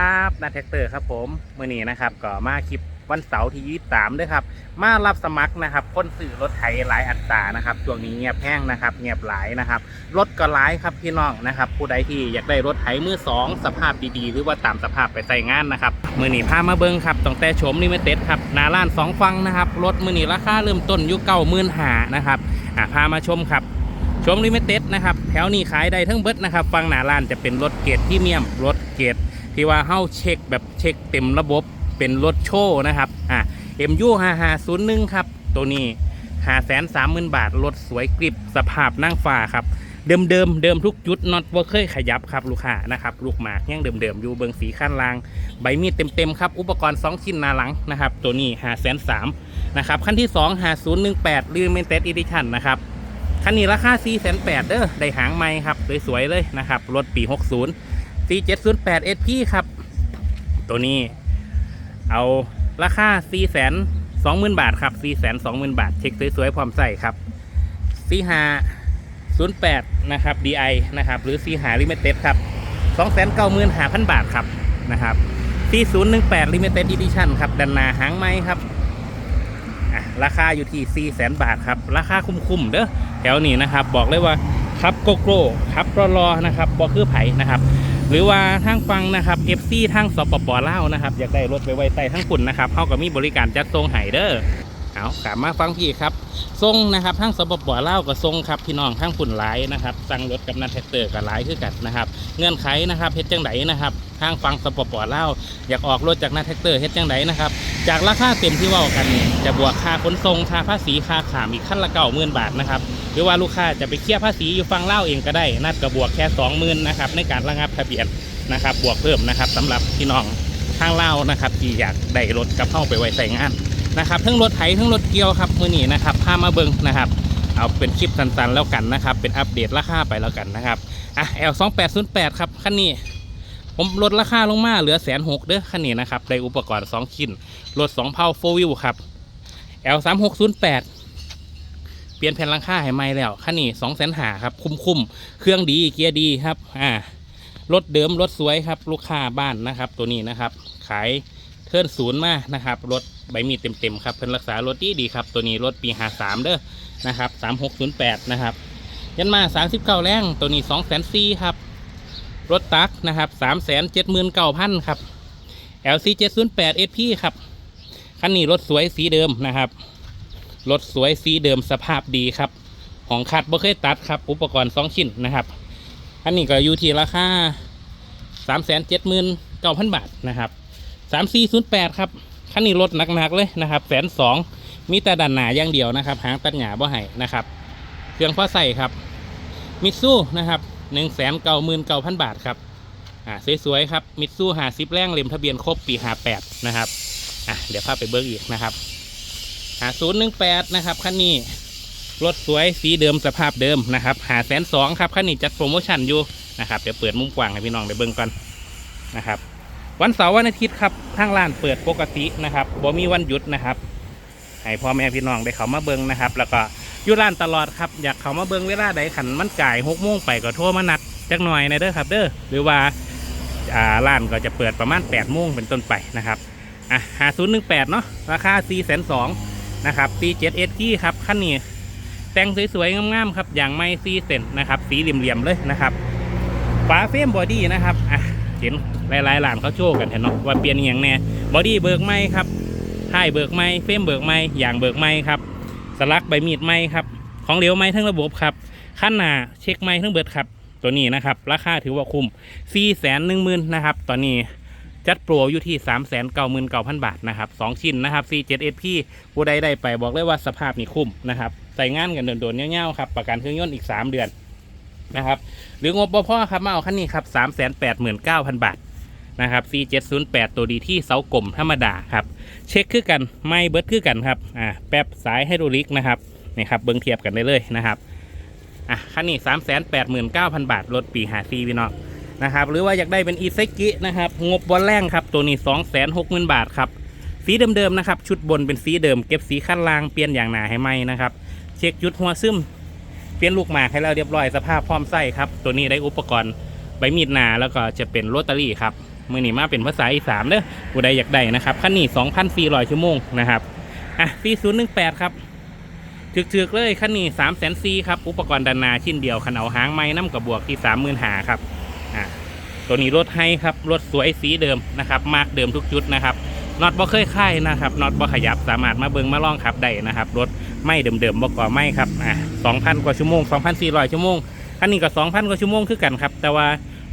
ครับนาแท็กเตอร์ครับผมเมื่อนี้นะครับก็มาคลิปวันเสาร์ที่ยี่สามด้วยครับ มารับสมัครนะครับคนสื่อรถไถหลายอัตรานะครับช่วงนี้เงียบแห้งนะครับ เงียบหลายนะครับ รถก็หลายครับพี่น้องนะครับ ผู้ใดที่อยากได้รถไถมือสองสภาพดีๆ หรือว่าตามสภาพไปใส่งานนะครับมื่อนี้พามาเบิ้งครับตั้งแต่โฉมลิมิเต็ดครับหนาล้านสองฟังนะครับรถมื่อนี้ราคาเริ่มต้นยู่เก้าหมื่นหานะครับอะพามาชมครับชมลิมิเต็ดนะครับแถวนี้ขายได้ทั้งเบิดนะครับฟังหนาล้านจะเป็นรถเกรดพรี่เมียมรถเกรด ที่ว่าเฮาเช็คแบบเช็คเต็มระบบเป็นรถโชว์นะครับ อะ MU 5501 ครับ ตัวนี้ 5 3 0 0 0 0 บาท รถสวยกริบสภาพนั่งฟ้าครับ เดิมเดิมเดิมทุกจุดน็อตว่าเคยขยับครับลูกค้านะครับ ลูกหมากยังเดิมเดิมอยู่เบิงสีขั้นล่าง ใบมีดเต็มๆครับ อุปกรณ์ 2 ชิ้นหนาหลังนะครับ ตัวนี้ 5 3 0 0 0นะครับ ขั้นที่ 2 5018 Limited Edition นะครับ คันนี้ราคา 4 8 0 0 0เด้อได้หางไม้ครับ สวยๆเลยนะครับ รถปี 60 4708 SP ครับ ตัวนี้เอาราคา 4 2 0 0 0 0 บาทครับ 4 2 0 0 0 0 บาท เช็คสวยๆพร้อมใส่ครับ4508 นะครับ DI นะครับ หรือ45 Limited ครับ 295,000 บาทครับนะครับ4018 Limited Edition ครับดันนาหางไม้ครับราคาอยู่ที่ 4 0 0 0 0 0 บาทครับ ราคาคุ้มๆเด้อแถวนี้นะครับ บอกเลยว่าครับโกโก้ครับรอรอๆนะครับบอคือไผ่นะครับ หรือว่าทางฟังนะครับ FC ทางสปปลาวนะครับ อยากได้รถไปไว้ใต้ทั้งฝุ่นนะครับเขาก็มีบริการจัดทรงไห้เด้อเอากลับมาฟังพี่ครับทรงนะครับทางสปปลาวก็ทรงครับพี่น้องทางฝุ่นหลายนะครับสั่งรถกับนันแท็กเตอร์กับหลายคือกันนะครับ เงื่อนไขนะครับเฮ็ดจังไดนะครับทางฟังสปปลาวอยากออกรถจากนันแท็กเตอร์เฮ็ดจังไดนะครับ จากราคาเต็มที่ว่ากันจะบวกค่าขนส่งค่าภาษีค่าขามอีกขั้นละเก้าหมื่นบาทนะครับหรือว่าลูกค้าจะไปเคลียร์ภาษีอยู่ฟังเล่าเองก็ได้นัดกับบวกแค่สองหมื่นนะครับในการระงับทะเบียนนะครับบวกเพิ่มนะครับสำหรับพี่น้องทางเล่านะครับที่อยากได้รถกับเข้าไปไว้ใส่งานนะครับทั้งรถไถทั้งรถเกียวครับมือนี้นะครับพามาเบิงนะครับเอาเป็นคลิปสั้นๆแล้วกันนะครับเป็นอัปเดตราคาไปแล้วกันนะครับอะ L 2 8 0 8 ครับคันนี้ ผมลดราคาลงมาเหลือแสนหกเด้อคันนี้นะครับได้อุปกรณ์2ชิ้นรถ2เพาโฟวิวครับ L 3 6 0 8เปลี่ยนแผ่นหลังคาให้ใหม่แล้วคันนี้2แสนหาครับ คุ้มๆเครื่องดีเกียร์ดีครับอ่ารถเดิมรถสวยครับ ลูกค้าบ้านนะครับ ตัวนี้นะครับ ขายเทิร์นศูนย์มานะครับรถใบมีดเต็มๆครับเพิ่นรักษารถดีดีครับ ตัวนี้รถปี53เด้อนะครับ3608นย์แปดนะครับยันมา39แรงตัวนี้2แสน4ครับ รถตักนะครับ3 7 9 0 0 0ครับ LC 708 SP ครับคันนี้รถสวยสีเดิมนะครับ รถสวยสีเดิมสภาพดีครับ ของขัดบ่เคยตัดครับ อุปกรณ์2ชิ้นนะครับอันนี้ก็อยู่ที่ราคา3 7 9 0 0 0บาทนะครับ3408ครับคันนี้รถหนักๆเลยนะครับแสนสองมีแต่ดันหนาอย่างเดียวนะครับ หางตัดหยาบ่ให้นะครับเครื่องพอใส่ครับมิซูนะครับ หนึ่งแสนเก้าหมื่นเก้าพันบาทครับอ่าสวยๆครับมิตซูหาซิปแรงเล่มทะเบียนครบปีหาแปดนะครับอะเดี๋ยวพาไปเบิร์กอีกนะครับหาศูนย์หนึ่งแปดนะครับคันนี้รถสวยสีเดิมสภาพเดิมนะครับหาแสนสองครับคันนี้จัดโปรโมชั่นอยู่นะครับเดี๋ยวเปิดมุมกว้างให้พี่น้องได้เบิ่งก่อนนะครับ วันเสาร์วันอาทิตย์ครับทางร้านเปิดปกตินะครับบ่มีวันหยุดนะครับให้พ่อแม่พี่น้องได้เขามาเบิ่งนะครับ แล้วก็ อยู่ร้านตลอดครับ อยากเขามาเบิ่งเวลาใดขันมันจ่ายหกโมงไปก็โทรมานัดจักหน่อยในเด้อครับ เด้อหรือว่าร้านก็จะเปิดประมาณ8ปดโมงเป็นต้นไปนะครับอะหาศูนย์หนึ่งแปดเนาะราคา4ี่แสนสองนะครับปีเจ็ดเอสที่ครับขั้นนี้แต่งสวยๆงามๆครับอย่างไม่ซีเซนนะครับสีเหลี่ยมๆเลยนะครับฝาเฟรมบอดี้นะครับอะเห็นหลายๆหลานเขาโชว์กันเห็นเนาะว่าเปลี่ยนอย่างแน่บอดี้เบิกไม้ครับท้ายเบิกไม้เฟรมเบิกไม้อย่างเบิกไม้ครับ สลักใบมีดไม้ครับของเหลวไม้ทั้งระบบครับขั้นหนาเช็คไม้ทั้งเบิดครับตัวนี้นะครับราคาถือว่าคุ้ม4ี่แสนหนึ่งหมื่นนะครับตอนนี้จัดโปรอยู่ที่ 3 9 9 9 0 0 0 บาทนะครับสองชิ้นนะครับ C7SP ผู้ใดได้ไปบอกเลยว่าสภาพนี่คุ้มนะครับใส่งานกันโดนๆเงี้ยวๆครับประกันเครื่องยนต์อีก 3 เดือนนะครับหรืองบพ่อครับมาเอาคันนี้ครับ 3 8 9 0 0 0 บาท นะครับ C708 ตัวดีที่เสากลมธรรมดาครับ เช็คคือกันไม่เบิดคือกันครับอ่าแป๊บสายไฮดรอลิกนะครับนี่ครับเบิ้งเทียบกันได้เลยนะครับอะคันนี้ 3 8 9 0 0 0 บาทรถปีหาซีพี่น้องนะครับหรือว่าอยากได้เป็นอีเซกินะครับงบบอลแรงครับตัวนี้ 2 6 0 0 0 0 บาทครับสีเดิมๆนะครับชุดบนเป็นสีเดิมเก็บสีขั้นล่างเปลี่ยนอย่างหนาให้ไหมนะครับเช็คยุดหัวซึมเปลี่ยนลูกหมากให้เราเรียบร้อยสภาพพร้อมใส่ครับตัวนี้ได้อุปกรณ์ใบมีดหนาแล้วก็จะเป็นโรตารี่ครับ มือนี้มาเป็นภาษาอีสานเด้อผู้ใดอยากได้นะครับคันนี้2,400ชั่วโมงนะครับอะ4018ครับถึกๆเลยคันนี้3 0 0 0 0ครับ อุปกรณ์ดันนาชิ้นเดียวคันเอาหางไม้น้ำกับบวกที่30,000หาครับอะตัวนี้รถให้ครับรถสวยสีเดิมนะครับ มากเดิมทุกชุดนะครับน็อตบ่เคยค่ายนะครับน็อตบ่ขยับสามารถมาเบิ่งมาลองขับได้นะครับ รถไม่เดิมๆบ่ก่อไม่ครับอะ2,000 กว่าชั่วโมง 2,400 ชั่วโมงคันนี้ก็2,000 กว่าชั่วโมงคือกันครับ แต่ว่า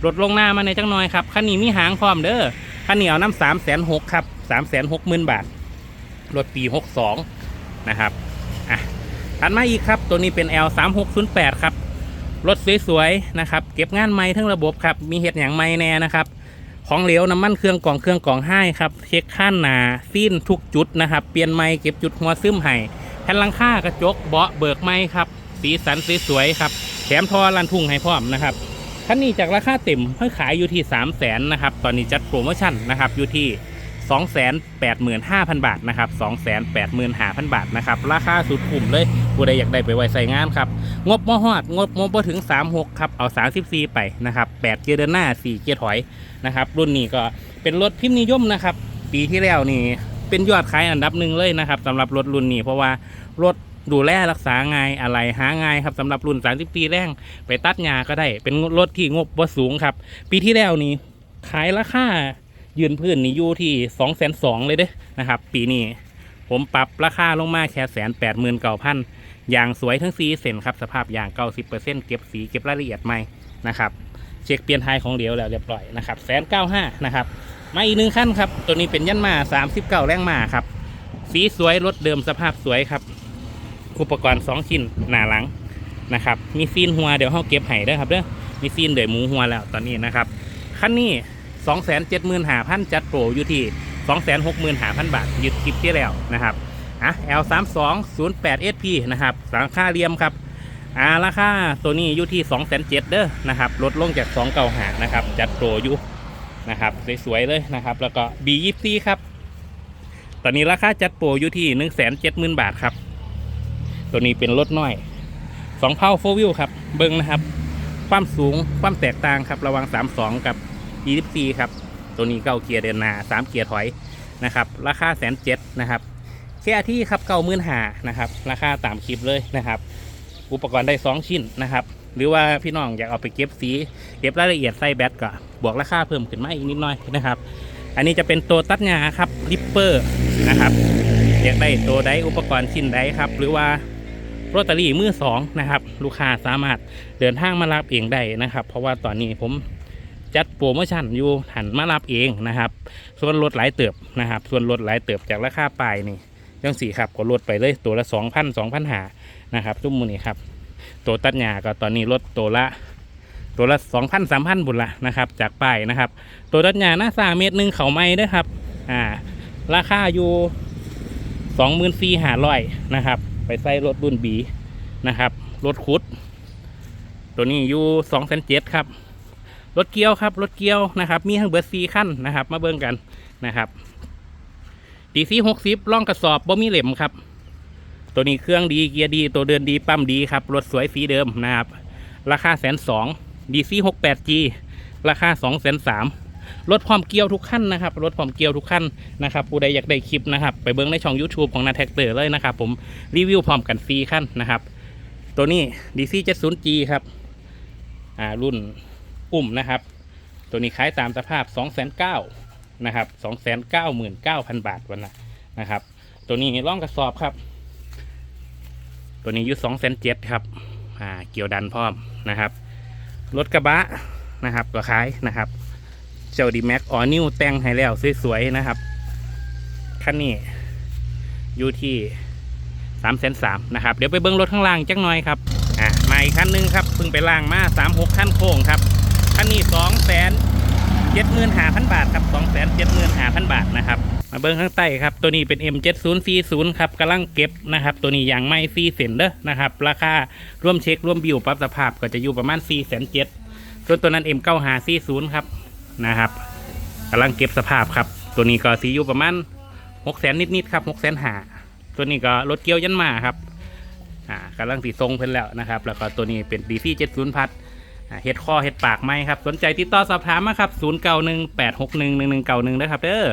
ลดลงหน้ามาในจังน้อยครับคันนี้มีหางพร้อมเด้อคันนี้เอาน้ำสามแสนหกครับสามแสนหกหมื่นบาทรถปีหกสองนะครับอะถัดมาอีกครับ ตัวนี้เป็น L 3 6 0 8ครับรถสวยๆนะครับเก็บงานไม่ทั้งระบบครับมีเห็ดอย่างไม่แน่นะครับของเหลวน้ำมันเครื่องกล่องเครื่องกล่องให้ครับเช็คข้านหนาซีนทุกจุดนะครับเปลี่ยนไม้เก็บจุดหัวซึมให้แผ่นลังคากระจกเบาะเบิกไม้ครับสีสันสวยๆครับแถมทอลันทุ่งให้พร้อมนะครับ คันนี้จากราคาเต็มเพิ่งขายอยู่ที่3 0 0แสนนะครับ ตอนนี้จัดโปรโมชั่นนะครับอยู่ที่ 285,000 บาทนะครับ285,000 บาทนะครับ ราคาสุดคุ้มเลยผู้ใดอยากได้ไปไว้ใส่งานครับ งบมอหอด งบงบบ่ถึง 36 ครับ เอา 34 ไปนะครับ8เกียร์เดินหน้า 4 เกียร์ถอยนะครับ รุ่นนี้ก็เป็นรถพิมพ์นิยมนะครับ ปีที่แล้วนี่เป็นยอดขายอันดับหนึ่งเลยนะครับสำหรับรถรุ่นนี้เพราะว่ารถ ดูแลรักษาง่ายอะไรหาง่ายครับสำหรับรุ่น 30 ปีแรงไปตัดหญ้าก็ได้ เป็นรถที่งบบ่สูงครับ ปีที่แล้วนี่ขายราคายืนพื้นนี่อยู่ที่2องแสนสองเลยเด้นะครับ ปีนี้ผมปรับราคาลงมาแค่แสนแปดหมื่นเก้าพันอย่างสวยทั้งสีเส้นครับ สภาพอย่างเก้าสิบเปอร์เซ็นต์เก็บสีเก็บรายละเอียดใหม่นะครับเช็คเปลี่ยนไทยของเดียวแล้วเรียบร้อยนะครับแสนเก้าห้านะครับมาอีกหนึ่งขั้นครับ ตัวนี้เป็นยันมาสามสิบเก้าแรงมาครับ สีสวยรถเดิมสภาพสวยครับ อุปกรณ์สองชิ้นหน้าหลังนะครับ มีซีนหัวเดี๋ยวเขาเก็บให้ด้อครับเด้อมีซีนเดี๋ยวหมูหัวแล้วตอนนี้นะครับคันนี้2 7 5 0 0 0จัดโปรอยู่ที่2 6 5 0 0 0บาทยึดคลิปที่แล้วนะครับอะ L 3 2 0 8 SP นะครับราคาเรียมครับอ่าราคาตัวนี้อยู่ที่2 7 0 0 0เด้อนะครับลดลงจาก2 9 5นะครับจัดโปรอยู่นะครับสวยๆเลยนะครับ แล้วก็ B 2 4ครับตอนนี้ราคาจัดโปรอยู่ที่1 7 0 0 0 0บาทครับ ตัวนี้เป็นรถน้อยสองเผาโฟวิวครับ เบิ้งนะครับ ความสูงความแตกต่างครับ ระหว่าง32 กับ 24 ครับ ตัวนี้เก้าเกียร์เดินหน้า3เกียร์ถอยนะครับ ราคาแสนเจ็ดนะครับแค่ที่ครับเก้าหมื่นหานะครับ ราคาตามคลิปเลยนะครับ อุปกรณ์ได้ 2 ชิ้นนะครับ หรือว่าพี่น้องอยากเอาไปเก็บสี เก็บรายละเอียดใส่แบตก็บวกราคาเพิ่มขึ้นมาอีกนิดหน่อยนะครับ อันนี้จะเป็นตัวตัดหญ้าครับริปเปอร์นะครับอยากได้ตัวใดอุปกรณ์ชิ้นใดครับ หรือว่า โรตารี่มือสองนะครับลูกค้าสามารถเดินทางมารับเองได้นะครับ เพราะว่าตอนนี้ผมจัดโปรโมชั่นอยู่หันมารับเองนะครับ ส่วนลดหลายเติบนะครับ ส่วนลดหลายเติบจากราคาปลายนี่ยังสี่ครับก็ลดไปเลยตัวละสองพันสองพันหานะครับทุกมูนี่ครับตัวตัดหญ้าก็ตอนนี้ลดตัวละตัวละสองพันสามพันบุญละนะครับ จากป้ายนะครับ ตัวตัดหญ้าหน้าสามเมตรหนึ่งเขาไม้ด้วยครับอ่าราคาอยู่สองหมื่นสี่หาร้อยนะครับ ไปใส่รถรุ่นบีนะครับรถคุด ตัวนี้อยู่สองแสนเจ็ดครับรถเกียวครับรถเกียวนะครับ มีทั้งเบอร์ซีขั้นนะครับ มาเบิ่งกันนะครับดีซีหกสิบล่องกระสอบบ่มีเหล็มครับ ตัวนี้เครื่องดีเกียร์ดี ตัวเดินดีปั๊มดีครับรถสวยสีเดิมนะครับ ราคาแสนสองดีซีหกแปดจีราคาสองแสนสาม รถพร้อมเกียวทุกขั้นนะครับรถพร้อมเกียวทุกขั้นนะครับผู้ใดอยากได้คลิปนะครับไปเบิ้งในช่อง YouTube ของนาแท็กเตอร์เลยนะครับผมรีวิวพร้อมกันฟรีขั้นนะครับ ตัวนี้ DC 70G ครับอ่ารุ่นอุ่มนะครับ ตัวนี้ขายตามสภาพ 2 9 0 0 0นะครับ299,000 บาทวันละนะครับ ตัวนี้ร่องกระสอบครับ ตัวนี้อยู่2 7 0 0ครับอ่าเกี่ยวดันพร้อมนะครับรถกระบะนะครับก็ขายนะครับ เจ้าดีแม็กออนิวแต่งให้แล้วสวยๆนะครับคันนี้อยู่ที่สามแสนสามนะครับ เดี๋ยวไปเบิ้งรถข้างล่างจักหน่อยครับอะมาอีกคันหนึงครับเพิ่งไปล่างมาสามหกคันโค้งครับคันนี้สองแสนเจ็ดหมื่นห้าพันบาทครับสองแสนเจ็ดหมื่นห้าพันบาทนะครับมาเบิ้งข้างใต้ครับ ตัวนี้เป็น M 7 0 4 0 ครับกำลังเก็บนะครับ ตัวนี้ยางไม่ฟรีเซนเด้อนะครับ ราคาร่วมเช็คร่วมบิวปรับสภาพก็จะอยู่ประมาณ4 7 0 0 0ส่วนตัวนั้น M 9 5 4 0 ครับ นะครับกำลังเก็บสภาพครับ ตัวนี้ก็สีอยู่ประมาณหกแสนนิดๆครับหกแสนหาตัวนี้ก็รถเกียวยันมาครับอ่ากำลังสีทรงเพิ่นแล้วนะครับ แล้วก็ตัวนี้เป็นดีซีเจ็ดศูนย์พัดเฮ็ดข้อเฮ็ดปากไหมครับ สนใจติดต่อสอบถามมาครับ0 9 1 8 6 1 1 1 9 1นะครับเด้อ